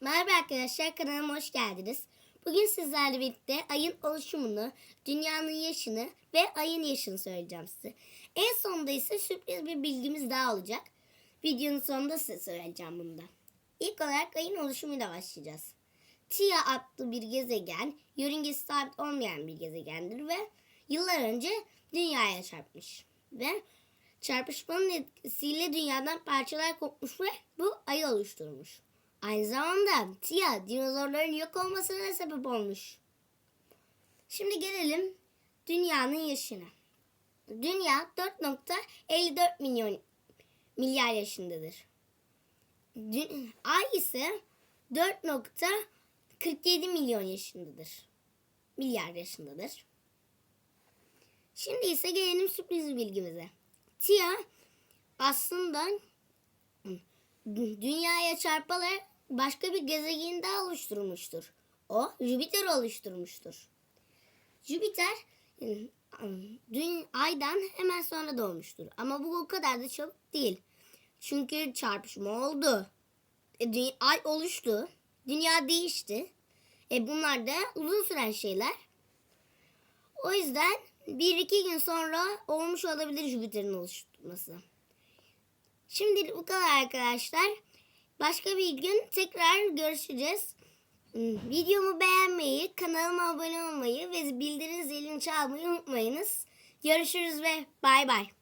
Merhaba arkadaşlar kanalıma hoş geldiniz. Bugün sizlerle birlikte ayın oluşumunu, dünyanın yaşını ve ayın yaşını söyleyeceğim size. En sonunda ise sürpriz bir bilgimiz daha olacak. Videonun sonunda size söyleyeceğim bunu da. İlk olarak ayın oluşumuyla başlayacağız. Tia adlı bir gezegen, yörüngesi sabit olmayan bir gezegendir ve yıllar önce dünyaya çarpmış. Ve çarpışmanın etkisiyle dünyadan parçalar kopmuş ve bu ayı oluşturmuş. Aynı zamanda Tia dinozorların yok olmasına sebep olmuş. Şimdi gelelim dünyanın yaşına. Dünya 4.54 milyon milyar yaşındadır. Dü- Ay ise 4.47 milyon yaşındadır. Milyar yaşındadır. Şimdi ise gelelim sürpriz bilgimize. Tia aslında dünyaya çarparak başka bir gezegen daha oluşturmuştur. O Jüpiter oluşturmuştur. Jüpiter dün aydan hemen sonra doğmuştur. Ama bu o kadar da çabuk değil. Çünkü çarpışma oldu. E, dü- ay oluştu. Dünya değişti. E bunlar da uzun süren şeyler. O yüzden bir iki gün sonra olmuş olabilir Jüpiter'in oluşması. Şimdilik bu kadar arkadaşlar. Başka bir gün tekrar görüşeceğiz. Videomu beğenmeyi, kanalıma abone olmayı ve bildirim zilini çalmayı unutmayınız. Görüşürüz ve bay bay.